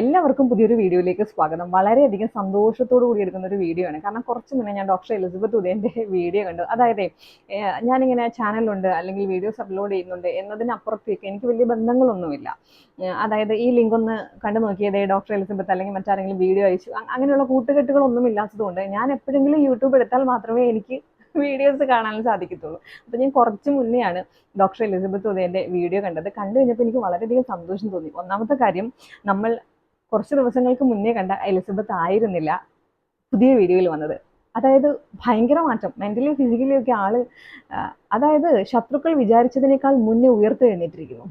എല്ലാവർക്കും പുതിയൊരു വീഡിയോയിലേക്ക് സ്വാഗതം. വളരെയധികം സന്തോഷത്തോടു കൂടി എടുക്കുന്ന ഒരു വീഡിയോ ആണ്. കാരണം കുറച്ച് മുന്നേ ഞാൻ ഡോക്ടർ എലിസബത്ത് ഉദയന്റെ വീഡിയോ കണ്ടു. അതായത് ഞാനിങ്ങനെ ചാനലുണ്ട് അല്ലെങ്കിൽ വീഡിയോസ് അപ്ലോഡ് ചെയ്യുന്നുണ്ട് എന്നതിനപ്പുറത്തേക്ക് എനിക്ക് വലിയ ബന്ധങ്ങളൊന്നുമില്ല. അതായത് ഈ ലിങ്ക് ഒന്ന് കണ്ടു നോക്കിയതേ ഡോക്ടർ എലിസബത്ത് അല്ലെങ്കിൽ മറ്റാരെങ്കിലും വീഡിയോ അയച്ചു. അങ്ങനെയുള്ള കൂട്ടുകെട്ടുകളൊന്നും ഇല്ലാത്തതുകൊണ്ട് ഞാൻ എപ്പോഴെങ്കിലും യൂട്യൂബ് എടുത്താൽ മാത്രമേ എനിക്ക് വീഡിയോസ് കാണാൻ സാധിക്കത്തുള്ളൂ. അപ്പം ഞാൻ കുറച്ച് മുന്നെയാണ് ഡോക്ടർ എലിസബത്ത് ഉദയന്റെ വീഡിയോ കണ്ടത്. കണ്ടു കഴിഞ്ഞപ്പോൾ എനിക്ക് വളരെയധികം സന്തോഷം തോന്നി. ഒന്നാമത്തെ കാര്യം നമ്മൾ കുറച്ച് ദിവസങ്ങൾക്ക് മുന്നേ കണ്ട എലിസബത്ത് ആയിരുന്നില്ല പുതിയ വീഡിയോയിൽ വന്നത്. അതായത് ഭയങ്കര മാറ്റം. മെന്റലി ഫിസിക്കലി ഒക്കെ ആൾ അതായത് ശത്രുക്കൾ വിചാരിച്ചതിനേക്കാൾ മുന്നേ ഉയർത്തെഴുന്നേറ്റിരിക്കുന്നു.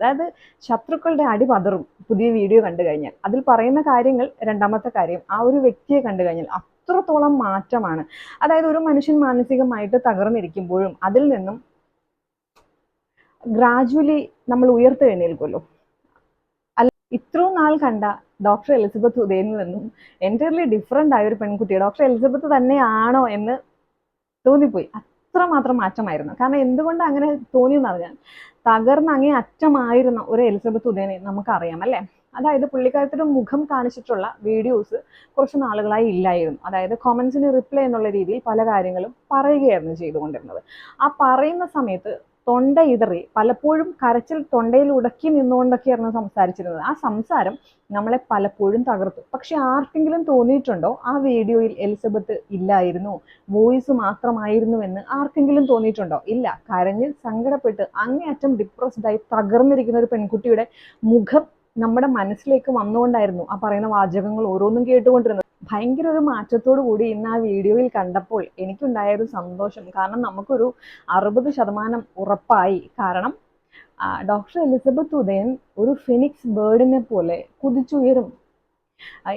അതായത് ശത്രുക്കളുടെ അടി പതറും പുതിയ വീഡിയോ കണ്ടു കഴിഞ്ഞാൽ. അതിൽ പറയുന്ന കാര്യങ്ങൾ രണ്ടാമത്തെ കാര്യം ആ ഒരു വ്യക്തിയെ കണ്ടു കഴിഞ്ഞാൽ അത്രത്തോളം മാറ്റമാണ്. അതായത് ഒരു മനുഷ്യൻ മാനസികമായിട്ട് തകർന്നിരിക്കുമ്പോഴും അതിൽ നിന്നും ഗ്രാജുവലി നമ്മൾ ഉയർത്തെഴുന്നേൽക്കുമല്ലോ. ഇത്രയും നാൾ കണ്ട ഡോക്ടർ എലിസബത്ത് ഉദയനിൽ നിന്നും എന്റയർലി ഡിഫറെന്റ് ആയ ഒരു പെൺകുട്ടി ഡോക്ടർ എലിസബത്ത് തന്നെയാണോ എന്ന് തോന്നിപ്പോയി. അത്രമാത്രം മാറ്റമായിരുന്നു. കാരണം എന്തുകൊണ്ട് അങ്ങനെ തോന്നിയെന്ന് അറിയാൻ തകർന്ന അങ്ങേ അറ്റമായിരുന്ന ഒരു എലിസബത്ത് ഉദയനെ നമുക്കറിയാം അല്ലേ? അതായത് പുള്ളിക്കാരത്തിന്റെ മുഖം കാണിച്ചിട്ടുള്ള വീഡിയോസ് കുറച്ച് നാളുകളായി ഇല്ലായിരുന്നു. അതായത് കോമൻസിന് റിപ്ലൈ എന്നുള്ള രീതിയിൽ പല കാര്യങ്ങളും പറയുകയായിരുന്നു ചെയ്തുകൊണ്ടിരുന്നത്. ആ പറയുന്ന സമയത്ത് തൊണ്ട ഇതറി പലപ്പോഴും കരച്ചിൽ തൊണ്ടയിൽ ഉടക്കി നിന്നുകൊണ്ടൊക്കെയായിരുന്നു സംസാരിച്ചിരുന്നത്. ആ സംസാരം നമ്മളെ പലപ്പോഴും തകർത്തു. പക്ഷെ ആർക്കെങ്കിലും തോന്നിയിട്ടുണ്ടോ? ആ വീഡിയോയിൽ എലിസബത്ത് ഇല്ലായിരുന്നു വോയിസ് മാത്രമായിരുന്നു എന്ന് ആർക്കെങ്കിലും തോന്നിയിട്ടുണ്ടോ? ഇല്ല. കരഞ്ഞ് സങ്കടപ്പെട്ട് അങ്ങേയറ്റം ഡിപ്രസ്ഡ് ആയി തകർന്നിരിക്കുന്ന ഒരു പെൺകുട്ടിയുടെ മുഖം നമ്മുടെ മനസ്സിലേക്ക് വന്നുകൊണ്ടായിരുന്നു ആ പറയുന്ന വാചകങ്ങൾ ഓരോന്നും കേട്ടുകൊണ്ടിരുന്നത്. ഭയങ്കര ഒരു മാറ്റത്തോടു കൂടി ഇന്ന് ആ വീഡിയോയിൽ കണ്ടപ്പോൾ എനിക്കുണ്ടായ ഒരു സന്തോഷം. കാരണം നമുക്കൊരു അറുപത് ശതമാനം ഉറപ്പായി. കാരണം ഡോക്ടർ എലിസബത്ത് ഉദയൻ ഒരു ഫിനിക്സ് ബേർഡിനെ പോലെ കുതിച്ചുയരും.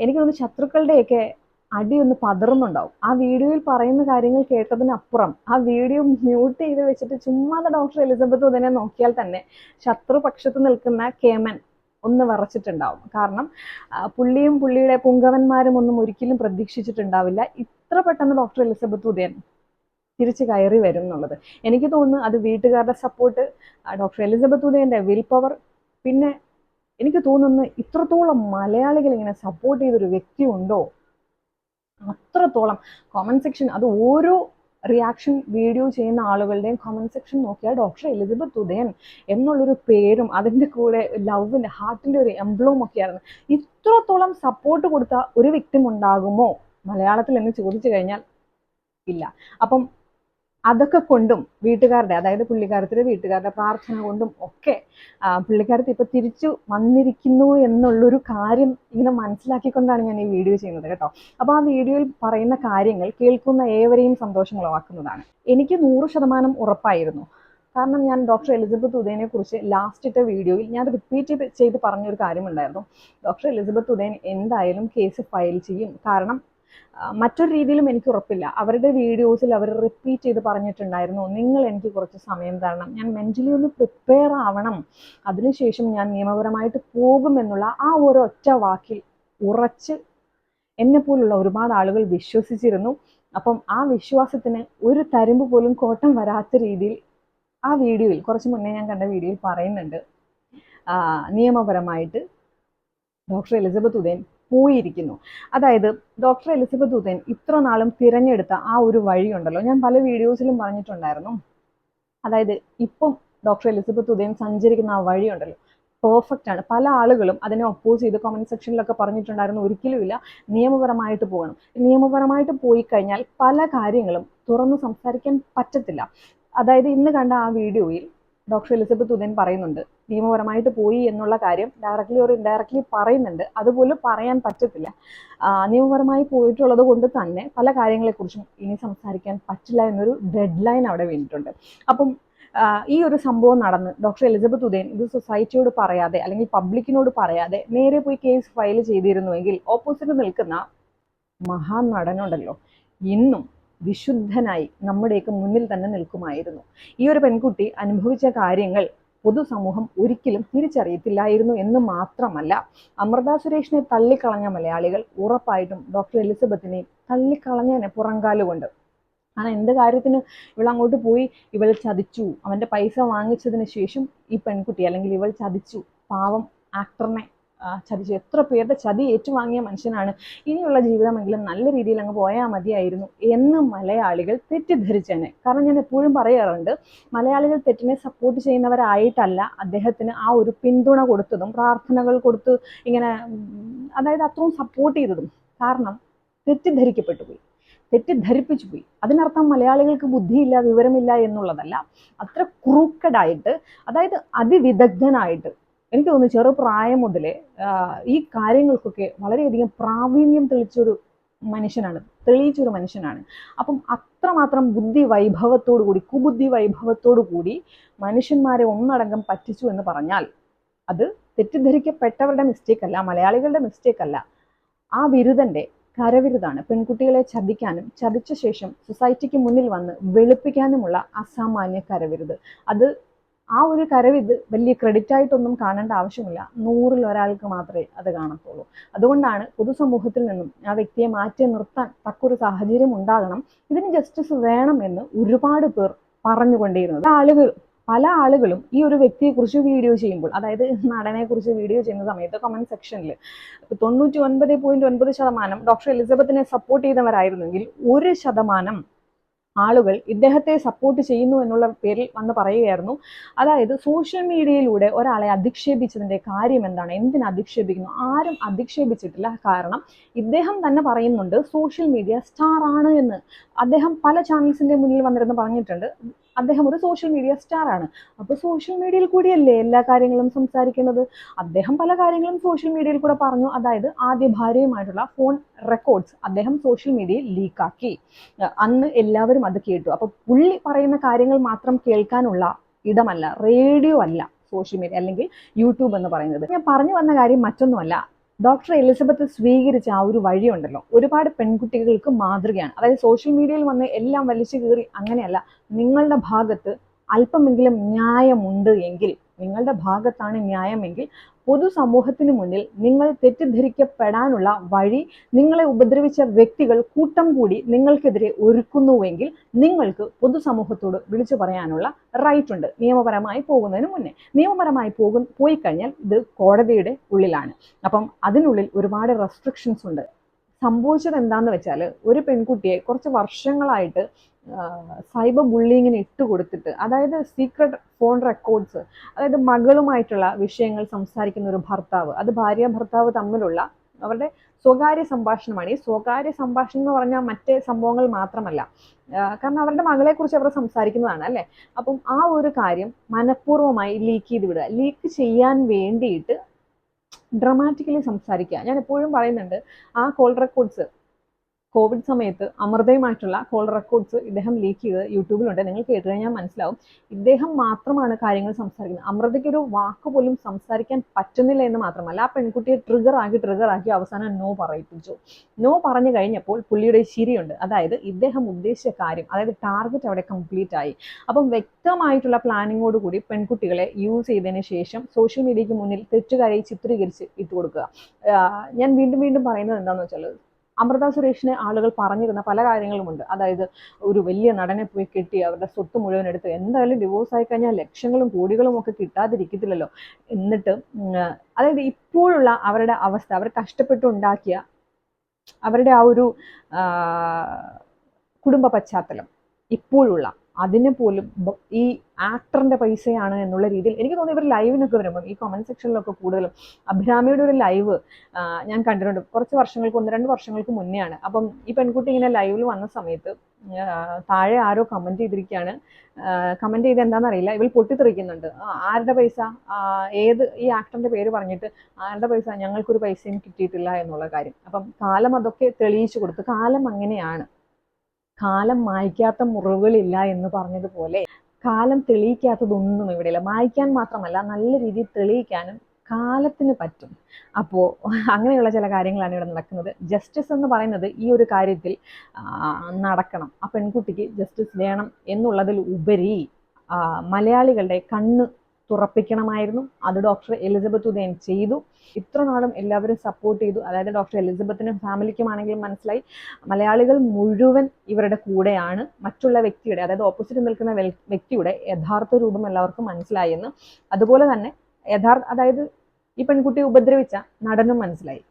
എനിക്ക് തോന്നുന്നു ശത്രുക്കളുടെയൊക്കെ അടി ഒന്ന് പതറുന്നുണ്ടാവും. ആ വീഡിയോയിൽ പറയുന്ന കാര്യങ്ങൾ കേട്ടതിനപ്പുറം ആ വീഡിയോ മ്യൂട്ട് ചെയ്ത് വെച്ചിട്ട് ചുമ്മാതെ ഡോക്ടർ എലിസബത്ത് ഉദയനെ നോക്കിയാൽ തന്നെ ശത്രുപക്ഷത്ത് നിൽക്കുന്ന കേമൻ ഒന്ന് വിറച്ചിട്ടുണ്ടാവും. കാരണം പുള്ളിയും പുള്ളിയുടെ പുങ്കവന്മാരും ഒന്നും ഒരിക്കലും പ്രതീക്ഷിച്ചിട്ടുണ്ടാവില്ല. ഇത്ര പെട്ടെന്ന് ഡോക്ടർ എലിസബത്ത് ഉദയൻ തിരിച്ചു കയറി വരും എന്നുള്ളത്. എനിക്ക് തോന്നുന്നു അത് വീട്ടുകാരുടെ സപ്പോർട്ട് ഡോക്ടർ എലിസബത്ത് ഉദയന്റെ വിൽ പവർ പിന്നെ എനിക്ക് തോന്നുന്നു ഇത്രത്തോളം മലയാളികൾ ഇങ്ങനെ സപ്പോർട്ട് ചെയ്തൊരു വ്യക്തി ഉണ്ടോ? അത്രത്തോളം. കോമൺ സെക്ഷൻ അത് ഓരോ റിയാക്ഷൻ വീഡിയോ ചെയ്യുന്ന ആളുകളുടെയും കമന്റ് സെക്ഷൻ നോക്കിയാൽ ഡോക്ടർ എലിസബത്ത് ഉദയൻ എന്നുള്ളൊരു പേരും അതിന്റെ കൂടെ ലവിന്റെ ഹാർട്ടിന്റെ ഒരു എംബ്ലവും ഒക്കെയായിരുന്നു. ഇത്രത്തോളം സപ്പോർട്ട് കൊടുത്ത ഒരു വ്യക്തി ഉണ്ടാകുമോ മലയാളത്തിൽ എന്ന് ചോദിച്ചു കഴിഞ്ഞാൽ ഇല്ല. അപ്പം അതൊക്കെ കൊണ്ടും വീട്ടുകാരുടെ അതായത് പുള്ളിക്കാരത്തിന്റെ വീട്ടുകാരുടെ പ്രാർത്ഥന കൊണ്ടും ഒക്കെ പുള്ളിക്കാരത്തി ഇപ്പൊ തിരിച്ചു വന്നിരിക്കുന്നു എന്നുള്ളൊരു കാര്യം ഇങ്ങനെ മനസ്സിലാക്കിക്കൊണ്ടാണ് ഞാൻ ഈ വീഡിയോ ചെയ്യുന്നത് കേട്ടോ. അപ്പോൾ ആ വീഡിയോയിൽ പറയുന്ന കാര്യങ്ങൾ കേൾക്കുന്ന ഏവരെയും സന്തോഷമുളവാക്കുന്നതാണ് എനിക്ക് നൂറ് ശതമാനം ഉറപ്പായിരുന്നു. കാരണം ഞാൻ ഡോക്ടർ എലിസബത്ത് ഉദയനെ കുറിച്ച് ലാസ്റ്റ് ഇട്ട വീഡിയോയിൽ ഞാൻ റിപ്പീറ്റ് ചെയ്ത് പറഞ്ഞൊരു കാര്യമുണ്ടായിരുന്നു. ഡോക്ടർ എലിസബത്ത് ഉദയൻ എന്തായാലും കേസ് ഫയൽ ചെയ്യും. കാരണം മറ്റൊരു രീതിയിലും എനിക്ക് ഉറപ്പില്ല. അവരുടെ വീഡിയോസിൽ അവർ റിപ്പീറ്റ് ചെയ്ത് പറഞ്ഞിട്ടുണ്ടായിരുന്നു നിങ്ങൾ എനിക്ക് കുറച്ച് സമയം തരണം. ഞാൻ മെന്റലി ഒന്ന് പ്രിപ്പയർ ആവണം. അതിനുശേഷം ഞാൻ നിയമപരമായിട്ട് പോകുമെന്നുള്ള ആ ഒരൊറ്റ വാക്കിൽ ഉറച്ച് എന്നെ പോലുള്ള ഒരുപാട് ആളുകൾ വിശ്വസിച്ചിരുന്നു. അപ്പം ആ വിശ്വാസത്തിന് ഒരു തരുമ്പ് പോലും കോട്ടം വരാത്ത രീതിയിൽ ആ വീഡിയോയിൽ കുറച്ച് മുന്നേ ഞാൻ കണ്ട വീഡിയോയിൽ പറയുന്നുണ്ട്. നിയമപരമായിട്ട് ഡോക്ടർ എലിസബത്ത് ഉദയൻ പോയിരിക്കുന്നു. അതായത് ഡോക്ടർ എലിസബത്ത് ഉദയൻ ഇത്ര നാളും തിരഞ്ഞെടുത്ത ആ ഒരു വഴിയുണ്ടല്ലോ. ഞാൻ പല വീഡിയോസിലും പറഞ്ഞിട്ടുണ്ടായിരുന്നു. അതായത് ഇപ്പം ഡോക്ടർ എലിസബത്ത് ഉദയൻ സഞ്ചരിക്കുന്ന ആ വഴിയുണ്ടല്ലോ. പെർഫെക്റ്റ് ആണ്. പല ആളുകളും അതിനെ ഒപ്പോസ് ചെയ്ത് കമന്റ് സെക്ഷനിലൊക്കെ പറഞ്ഞിട്ടുണ്ടായിരുന്നു. ഒരിക്കലുമില്ല. നിയമപരമായിട്ട് പോകണം. നിയമപരമായിട്ട് പോയി കഴിഞ്ഞാൽ പല കാര്യങ്ങളും തുറന്ന് സംസാരിക്കാൻ പറ്റത്തില്ല. അതായത് ഇന്ന് കണ്ട ആ വീഡിയോയിൽ ഡോക്ടർ എലിസബത്ത് ഉദയൻ പറയുന്നുണ്ട് നിയമപരമായിട്ട് പോയി എന്നുള്ള കാര്യം ഡയറക്റ്റ്ലി ഒരു ഇൻഡയറക്റ്റ്ലി പറയുന്നുണ്ട്. അതുപോലും പറയാൻ പറ്റത്തില്ല. നിയമപരമായി പോയിട്ടുള്ളത് കൊണ്ട് തന്നെ പല കാര്യങ്ങളെക്കുറിച്ചും ഇനി സംസാരിക്കാൻ പറ്റില്ല എന്നൊരു ഡെഡ് ലൈൻ അവിടെ വീണിട്ടുണ്ട്. അപ്പം ഈ ഒരു സംഭവം നടന്ന് ഡോക്ടർ എലിസബത്ത് ഉദയൻ ഇത് സൊസൈറ്റിയോട് പറയാതെ അല്ലെങ്കിൽ പബ്ലിക്കിനോട് പറയാതെ നേരെ പോയി കേസ് ഫയൽ ചെയ്തിരുന്നുവെങ്കിൽ ഓപ്പോസിറ്റ് നിൽക്കുന്ന മഹാനടനുണ്ടല്ലോ. ഇന്നും വിശുദ്ധനായി നമ്മുടെയൊക്കെ മുന്നിൽ തന്നെ നിൽക്കുമായിരുന്നു. ഈ ഒരു പെൺകുട്ടി അനുഭവിച്ച കാര്യങ്ങൾ പൊതുസമൂഹം ഒരിക്കലും തിരിച്ചറിയത്തില്ലായിരുന്നു എന്ന് മാത്രമല്ല അമൃത സുരേഷിനെ തള്ളിക്കളഞ്ഞ മലയാളികൾ ഉറപ്പായിട്ടും ഡോക്ടർ എലിസബത്തിനെ തള്ളിക്കളഞ്ഞതിനെ പുറങ്കാലുകൊണ്ട് കാരണം എന്ത് കാര്യത്തിന് ഇവൾ അങ്ങോട്ട് പോയി? ഇവൾ ചതിച്ചു. അവന്റെ പൈസ വാങ്ങിച്ചതിന് ശേഷം ഈ പെൺകുട്ടി അല്ലെങ്കിൽ ഇവൾ ചതിച്ചു. പാവം ആക്ടറിനെ ആ, ചതിച്ചു. എത്ര പേരുടെ ചതി ഏറ്റുവാങ്ങിയ മനുഷ്യനാണ്. ഇനിയുള്ള ജീവിതമെങ്കിലും നല്ല രീതിയിൽ അങ്ങ് പോയാൽ മതിയായിരുന്നു എന്ന് മലയാളികൾ തെറ്റിദ്ധരിച്ചേനെ. കാരണം ഞാൻ എപ്പോഴും പറയാറുണ്ട് മലയാളികൾ തെറ്റിനെ സപ്പോർട്ട് ചെയ്യുന്നവരായിട്ടല്ല അദ്ദേഹത്തിന് ആ ഒരു പിന്തുണ കൊടുത്തതും പ്രാർത്ഥനകൾ കൊടുത്ത് ഇങ്ങനെ അതായത് അത്രയും സപ്പോർട്ട് ചെയ്തതും. കാരണം തെറ്റിദ്ധരിക്കപ്പെട്ടു പോയി. തെറ്റിദ്ധരിപ്പിച്ചു പോയി. അതിനർത്ഥം മലയാളികൾക്ക് ബുദ്ധിയില്ല വിവരമില്ല എന്നുള്ളതല്ല. അത്ര ക്രൂക്കഡായിട്ട് അതായത് അതിവിദഗ്ധനായിട്ട് എനിക്ക് തോന്നുന്നു ചെറുപ്രായം മുതലേ ഈ കാര്യങ്ങൾക്കൊക്കെ വളരെയധികം പ്രാവീണ്യം തെളിച്ചൊരു മനുഷ്യനാണ് തെളിയിച്ചൊരു മനുഷ്യനാണ്. അപ്പം അത്രമാത്രം ബുദ്ധി വൈഭവത്തോടു കൂടി കുബുദ്ധി വൈഭവത്തോടു കൂടി മനുഷ്യന്മാരെ ഒന്നടങ്കം പറ്റിച്ചു എന്ന് പറഞ്ഞാൽ അത് തെറ്റിദ്ധരിക്കപ്പെട്ടവരുടെ മിസ്റ്റേക്ക് അല്ല മലയാളികളുടെ മിസ്റ്റേക്ക് അല്ല. ആ ബിരുദന്റെ കരവിരുതാണ്. പെൺകുട്ടികളെ ചതിക്കാനും ചതിച്ച ശേഷം സൊസൈറ്റിക്ക് മുന്നിൽ വന്ന് വെളുപ്പിക്കാനുമുള്ള അസാമാന്യ കരവിരുത്. അത് ആ ഒരു കരവിത് വലിയ ക്രെഡിറ്റ് ആയിട്ടൊന്നും കാണേണ്ട ആവശ്യമില്ല. നൂറിൽ ഒരാൾക്ക് മാത്രമേ അത് കാണത്തുള്ളൂ. അതുകൊണ്ടാണ് പൊതുസമൂഹത്തിൽ നിന്നും ആ വ്യക്തിയെ മാറ്റി നിർത്താൻ തക്കൊരു സാഹചര്യം ഉണ്ടാകണം. ഇതിന് ജസ്റ്റിസ് വേണം എന്ന് ഒരുപാട് പേർ പറഞ്ഞുകൊണ്ടിരുന്നത്. ആളുകൾ പല ആളുകളും ഈ ഒരു വ്യക്തിയെക്കുറിച്ച് വീഡിയോ ചെയ്യുമ്പോൾ അതായത് നടനെ കുറിച്ച് വീഡിയോ ചെയ്യുന്ന സമയത്ത് കമന്റ് സെക്ഷനിൽ തൊണ്ണൂറ്റി ഒൻപത് പോയിന്റ് ഒൻപത് ശതമാനം ഡോക്ടർ എലിസബത്തിനെ സപ്പോർട്ട് ചെയ്തവരായിരുന്നെങ്കിൽ ഒരു ശതമാനം ആളുകൾ ഇദ്ദേഹത്തെ സപ്പോർട്ട് ചെയ്യുന്നു എന്നുള്ള പേരിൽ വന്ന് പറയുകയായിരുന്നു. അതായത് സോഷ്യൽ മീഡിയയിലൂടെ ഒരാളെ അധിക്ഷേപിച്ചതിന്റെ കാര്യം എന്താണ്? എന്തിനെ അധിക്ഷേപിക്കുന്നു? ആരും അധിക്ഷേപിച്ചിട്ടില്ല. കാരണം ഇദ്ദേഹം തന്നെ പറയുന്നുണ്ട് സോഷ്യൽ മീഡിയ സ്റ്റാർ ആണ് എന്ന്. അദ്ദേഹം പല ചാനൽസിന്റെ മുന്നിൽ വന്നിരുന്ന് പറഞ്ഞിട്ടുണ്ട്. അദ്ദേഹം ഒരു സോഷ്യൽ മീഡിയ സ്റ്റാർ ആണ്. അപ്പോൾ സോഷ്യൽ മീഡിയയിൽ കൂടിയല്ലേ എല്ലാ കാര്യങ്ങളും സംസാരിക്കുന്നത്? അദ്ദേഹം പല കാര്യങ്ങളും സോഷ്യൽ മീഡിയയിൽ കൂടെ പറഞ്ഞു. അതായത് ആദ്യ ഭാര്യയുമായിട്ടുള്ള ഫോൺ റെക്കോർഡ്സ് അദ്ദേഹം സോഷ്യൽ മീഡിയയിൽ ലീക്കാക്കി അന്ന് എല്ലാവരും അത് കേട്ടു. അപ്പൊ പുള്ളി പറയുന്ന കാര്യങ്ങൾ മാത്രം കേൾക്കാനുള്ള ഇടമല്ല റേഡിയോ അല്ല സോഷ്യൽ മീഡിയ അല്ലെങ്കിൽ യൂട്യൂബ് എന്ന് പറയുന്നത്. ഞാൻ പറഞ്ഞു വന്ന കാര്യം മറ്റൊന്നുമല്ല. ഡോക്ടർ എലിസബത്ത് സ്വീകരിച്ച ആ ഒരു വഴിയുണ്ടല്ലോ. ഒരുപാട് പെൺകുട്ടികൾക്ക് മാതൃകയാണ്. അതായത് സോഷ്യൽ മീഡിയയിൽ വന്ന് എല്ലാം വലിച്ചു കീറി അങ്ങനെയല്ല. നിങ്ങളുടെ ഭാഗത്ത് അല്പമെങ്കിലും ന്യായമുണ്ട് എങ്കിൽ നിങ്ങളുടെ ഭാഗത്താണ് ന്യായമെങ്കിൽ പൊതുസമൂഹത്തിന് മുന്നിൽ നിങ്ങൾ തെറ്റിദ്ധരിക്കപ്പെടാനുള്ള വഴി നിങ്ങളെ ഉപദ്രവിച്ച വ്യക്തികൾ കൂട്ടം കൂടി നിങ്ങൾക്കെതിരെ ഒരുക്കുന്നുവെങ്കിൽ നിങ്ങൾക്ക് പൊതുസമൂഹത്തോട് വിളിച്ചു പറയാനുള്ള റൈറ്റ് ഉണ്ട്. നിയമപരമായി പോകുന്നതിന് മുന്നേ. നിയമപരമായി പോകും പോയി കഴിഞ്ഞാൽ ഇത് കോടതിയുടെ ഉള്ളിലാണ്. അപ്പം അതിനുള്ളിൽ ഒരുപാട് റെസ്ട്രിക്ഷൻസ് ഉണ്ട്. സംഭവിച്ചത് എന്താന്ന് വെച്ചാൽ ഒരു പെൺകുട്ടിയെ കുറച്ച് വർഷങ്ങളായിട്ട് സൈബർ ബുള്ളിങ്ങിന് ഇട്ട് കൊടുത്തിട്ട് അതായത് സീക്രട്ട് ഫോൺ റെക്കോർഡ്സ് അതായത് മകളുമായിട്ടുള്ള വിഷയങ്ങൾ സംസാരിക്കുന്ന ഒരു ഭർത്താവ് അത് ഭാര്യ ഭർത്താവ് തമ്മിലുള്ള അവരുടെ സ്വകാര്യ സംഭാഷണമാണ്. ഈ സ്വകാര്യ സംഭാഷണം എന്ന് പറഞ്ഞാൽ മറ്റേ സംഭവങ്ങൾ മാത്രമല്ല. കാരണം അവരുടെ മകളെ കുറിച്ച് അവർ സംസാരിക്കുന്നതാണ് അല്ലേ? അപ്പം ആ ഒരു കാര്യം മനഃപൂർവമായി ലീക്ക് ചെയ്ത് വിടുക. ലീക്ക് ചെയ്യാൻ വേണ്ടിയിട്ട് ഡ്രമാറ്റിക്കലി സംസാരിക്കുക. ഞാൻ എപ്പോഴും പറയുന്നുണ്ട് ആ കോൾ റെക്കോർഡ്സ് കോവിഡ് സമയത്ത് അമൃതയുമായിട്ടുള്ള കോൾ റെക്കോർഡ്സ് ഇദ്ദേഹം ലീക്ക് ചെയ്ത് യൂട്യൂബിലുണ്ട്. നിങ്ങൾ കേട്ട് കഴിഞ്ഞാൽ മനസ്സിലാവും. ഇദ്ദേഹം മാത്രമാണ് കാര്യങ്ങൾ സംസാരിക്കുന്നത്. അമൃതയ്ക്ക് ഒരു വാക്ക് പോലും സംസാരിക്കാൻ പറ്റുന്നില്ല എന്ന് മാത്രമല്ല ആ പെൺകുട്ടിയെ ട്രിഗർ ആക്കി ട്രിഗർ ആക്കി അവസാനം നോ പറയിപ്പിച്ചു. നോ പറഞ്ഞു കഴിഞ്ഞപ്പോൾ പുള്ളിയുടെ ശരിയുണ്ട് അതായത് ഇദ്ദേഹം ഉദ്ദേശിച്ച കാര്യം അതായത് ടാർഗറ്റ് അവിടെ കംപ്ലീറ്റ് ആയി. അപ്പം വ്യക്തമായിട്ടുള്ള പ്ലാനിങ്ങോട് കൂടി പെൺകുട്ടികളെ യൂസ് ചെയ്തതിന് ശേഷം സോഷ്യൽ മീഡിയയ്ക്ക് മുന്നിൽ തെറ്റുകാരെ ചിത്രീകരിച്ച് ഇട്ടുകൊടുക്കുക. ഞാൻ വീണ്ടും വീണ്ടും പറയുന്നത് എന്താണെന്ന് വെച്ചാൽ അമൃത സുരേഷിനെ ആളുകൾ പറഞ്ഞിരുന്ന പല കാര്യങ്ങളുമുണ്ട്. അതായത് ഒരു വലിയ നടനെ പോയി കെട്ടി അവരുടെ സ്വത്ത് മുഴുവൻ എടുത്ത് എന്തായാലും ഡിവോഴ്സ് ആയി കഴിഞ്ഞാൽ ലക്ഷങ്ങളും കോടികളും ഒക്കെ കിട്ടാതിരിക്കത്തില്ലല്ലോ. എന്നിട്ട് അതായത് ഇപ്പോഴുള്ള അവരുടെ അവസ്ഥ അവർ കഷ്ടപ്പെട്ടുണ്ടാക്കിയ അവരുടെ ആ ഒരു കുടുംബ പശ്ചാത്തലം ഇപ്പോഴുള്ള അതിന് പോലും ഈ ആക്ടറിന്റെ പൈസയാണ് എന്നുള്ള രീതിയിൽ എനിക്ക് തോന്നുന്നു ഇവർ ലൈവിനൊക്കെ വരുമ്പോൾ ഈ കമന്റ് സെക്ഷനിലൊക്കെ കൂടുതലും അഭിരാമിയുടെ ഒരു ലൈവ് ഞാൻ കണ്ടിട്ടുണ്ട്. കുറച്ച് വർഷങ്ങൾക്ക് ഒന്ന് രണ്ട് വർഷങ്ങൾക്ക് മുന്നെയാണ്. അപ്പം ഈ പെൺകുട്ടി ഇങ്ങനെ ലൈവിൽ വന്ന സമയത്ത് താഴെ ആരോ കമന്റ് ചെയ്തിരിക്കുകയാണ്. കമന്റ് ചെയ്ത് എന്താണെന്നറിയില്ല ഇവൾ പൊട്ടിത്തെറിക്കുന്നുണ്ട്. ആരുടെ പൈസ? ഏത് ഈ ആക്ടറിന്റെ പേര് പറഞ്ഞിട്ട് ആരുടെ പൈസ? ഞങ്ങൾക്കൊരു പൈസയും കിട്ടിയിട്ടില്ല എന്നുള്ള കാര്യം. അപ്പം കാലം അതൊക്കെ തെളിയിച്ചു കൊടുത്തു കാലം അങ്ങനെയാണ്. കാലം മായ്ക്കാത്ത മുറിവുകളില്ല എന്ന് പറഞ്ഞതുപോലെ കാലം തെളിയിക്കാത്തതൊന്നും ഇവിടെയില്ല. മായ്ക്കാൻ മാത്രമല്ല നല്ല രീതിയിൽ തെളിയിക്കാനും കാലത്തിന് പറ്റും. അപ്പോൾ അങ്ങനെയുള്ള ചില കാര്യങ്ങളാണ് ഇവിടെ നടക്കുന്നത്. ജസ്റ്റിസ് എന്ന് പറയുന്നത് ഈ ഒരു കാര്യത്തിൽ നടക്കണം. ആ പെൺകുട്ടിക്ക് ജസ്റ്റിസ് വേണം എന്നുള്ളതിൽ ഉപരി മലയാളികളുടെ കണ്ണ് തുറപ്പിക്കണമായിരുന്നു. അത് ഡോക്ടർ എലിസബത്ത് ഉദയൻ ചെയ്തു. ഇത്ര നാളും എല്ലാവരും സപ്പോർട്ട് ചെയ്തു. അതായത് ഡോക്ടർ എലിസബത്തിനും ഫാമിലിക്കുമാണെങ്കിലും മനസ്സിലായി. മലയാളികൾ മുഴുവൻ ഇവരുടെ കൂടെയാണ്. മറ്റുള്ള വ്യക്തിയുടെ അതായത് ഓപ്പോസിറ്റ് നിൽക്കുന്ന വ്യക്തിയുടെ യഥാർത്ഥ രൂപം എല്ലാവർക്കും മനസ്സിലായെന്ന് അതുപോലെ തന്നെ യഥാർത്ഥ അതായത് ഈ പെൺകുട്ടിയെ ഉപദ്രവിച്ച നടനും മനസ്സിലായി.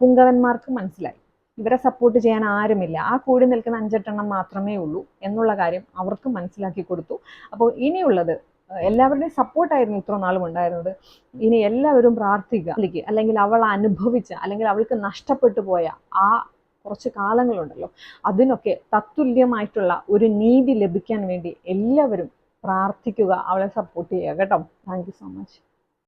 പുങ്കവന്മാർക്കും മനസ്സിലായി. ഇവരെ സപ്പോർട്ട് ചെയ്യാൻ ആരുമില്ല. ആ കൂടി നിൽക്കുന്ന അഞ്ചെട്ടെണ്ണം മാത്രമേ ഉള്ളൂ എന്നുള്ള കാര്യം അവർക്ക് മനസ്സിലാക്കി കൊടുത്തു. അപ്പോൾ ഇനിയുള്ളത് എല്ലാവരുടെയും സപ്പോർട്ടായിരുന്നു ഇത്ര നാളും ഉണ്ടായിരുന്നത്. ഇനി എല്ലാവരും പ്രാർത്ഥിക്കുക. അല്ലെങ്കിൽ- അവൾ അനുഭവിച്ച അല്ലെങ്കിൽ അവൾക്ക് നഷ്ടപ്പെട്ടു പോയ ആ കുറച്ച് കാലങ്ങളുണ്ടല്ലോ. അതിനൊക്കെ തത്തുല്യമായിട്ടുള്ള ഒരു നീതി ലഭിക്കാൻ വേണ്ടി എല്ലാവരും പ്രാർത്ഥിക്കുക അവളെ സപ്പോർട്ട് ചെയ്യുക. കേട്ടോ? Thank so much